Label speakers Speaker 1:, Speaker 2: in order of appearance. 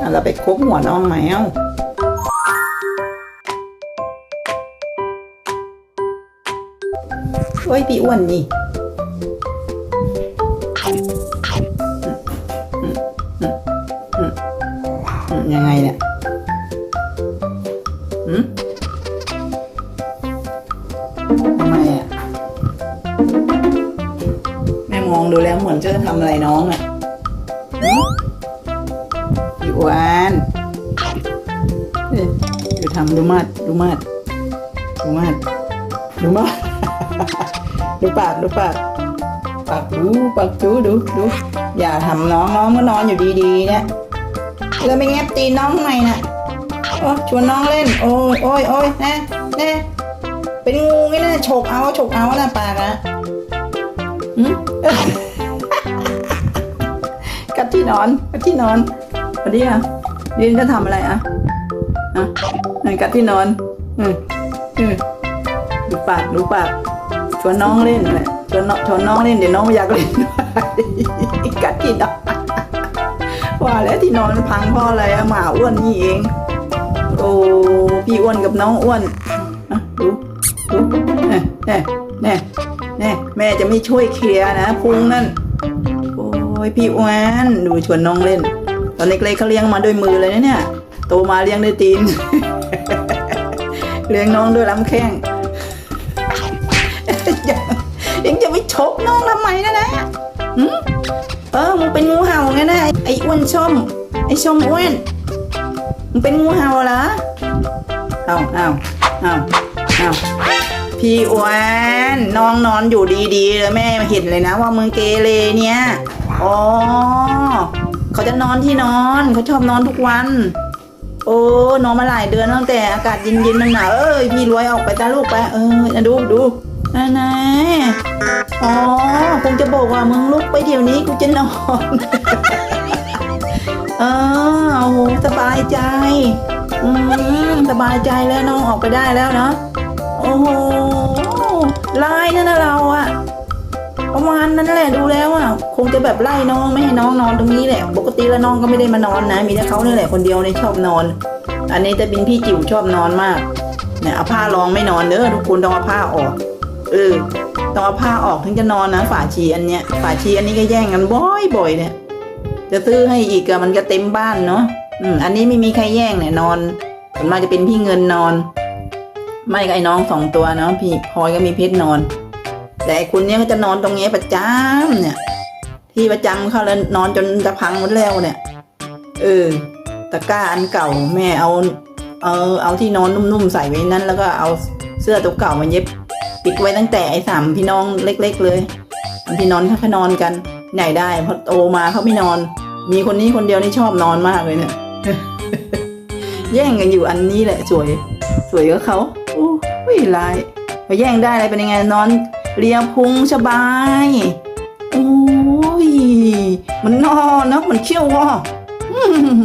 Speaker 1: อะเราไปคบหัวน้องไหมเอ้าโอ้ยพี่อ้วนนี่ยังไงเนี่ยหืมทำไมอะ แม่มองดูแล้วเหมือนจะทำอะไรน้องอะ อ้วนเอ้ยดูทำดูมาดดูมาดดูมาดดูมาดดูปากดูปากปากดูปากจูดูดูอย่าทำน้องน้องก็นอนอยู่ดีๆเนี่ยแล้วไม่แงบตีนน้องทำไมน่ะโอ้ชวนน้องเล่น โอ้ยโอ้ยโอ้ยแน่แน่เป็นงูไงนะฉกเอาฉกเอานะปากอะกัดที่นอนกัดที่นอน สวัสดีค่ะดินจะทำอะไรอะอะไหนกัดที่นอนอืมอืมดูปากดูปากชวนน้องเล่นแหละชวนน้องชวนน้องเล่นเดี๋ยวน้องไม่อยากเล่นกัดที่นอนว่าแล้วที่นอนพังเพราะอะไรอะหมาอ้วนนี่เอง โอ้พี่อ้วนกับน้องอ้วนอะดูดูแน่แน่แน่แน่แม่จะไม่ช่วยเคลียร์นะพุงนั่นโอ้ยพี่อ้วนดูชวนน้องเล่น ตอนเล็กๆเขาเลี้ยงมาด้วยมือเลยนะเนี่ย โตมาเลี้ยงด้วยตีน เลี้ยงน้องด้วยลำแข้งยังยังจะไม่ชกน้องทำไมนะนะหืมเออมึงเป็นงูเห่าไงนะไอ้อ้วนชม ไอ้ชมอ้วนมึงเป็นงูเห่าเหรอเอาเอาเอาเอาพี่อ้วนน้องนอนอยู่ดีๆเลยแม่เห็นเลยนะว่ามึงเกเรเนี่ยอ๋อ จะนอนที่นอนเขาชอบนอนทุกวัน โอ้นอนมาหลายเดือนตั้งแต่อากาศเย็นๆหนาวเอ้ยพี่รวยออกไปตาลูกไปเออนะดูดูนะนะอ๋อคงจะบอกว่ามึงลุกไปเดี๋ยวนี้กูจะนอนเออโอ้โหสบายใจอืมสบายใจแล้วน้องออกไปได้แล้วเนาะโอ้โหลายนั่นนะเราอะ ประมาณนั้นแหละดูแล้วอะคงจะแบบไล่น้องไม่ให้น้องนอนตรงนี้แหละ ปกติแล้วน้องก็ไม่ได้มานอนนะ มีแต่เขาเนี่ยแหละคนเดียวในชอบนอน อันนี้จะเป็นพี่จิ๋วชอบนอนมากเนี่ยเอาผ้ารองไม่นอนเด้อทุกคนต้องเอาผ้าออก เออต้องเอาผ้าออกถึงจะนอนนะฝาชีอันเนี้ยฝาชีอันนี้ก็แย่งกันบ่อยๆเนี่ยจะซื้อให้อีกอะมันก็เต็มบ้านเนาะอืมอันนี้ไม่มีใครแย่งเนี่ยนอนส่วนมากจะเป็นพี่เงินนอน ไม่ก็ไอ้น้องสองตัวเนาะพี่พลอยก็มีเพชรนอน แต่คุณเนี่ยเขาจะนอนตรงนี้ประจำเนี่ย ที่ประจำเขาแล้วนอนจนจะพังหมดแล้วเนี่ย เออตะกร้าอันเก่าแม่เอา เอาเอาที่นอนนุ่มๆใส่ไว้นั้น แล้วก็เอาเสื้อตัวเก่ามาเย็บปิดไว้ตั้งแต่ไอ้สามพี่น้องเล็ก ๆ เลยบางทีนอนเขาก็นอนกันไหนได้พอโตมาเขาไม่นอน มีคนนี้คนเดียวนี่ชอบนอนมากเลยเนี่ยแย่งกันอยู่อันนี้แหละสวย สวยกับเขาโอ้ยลายมาแย่งได้อะไรเป็นยังไงนอน เรียพุงสบายโอ้ยมันนอนนะมันเขี้ยวว่ะอืม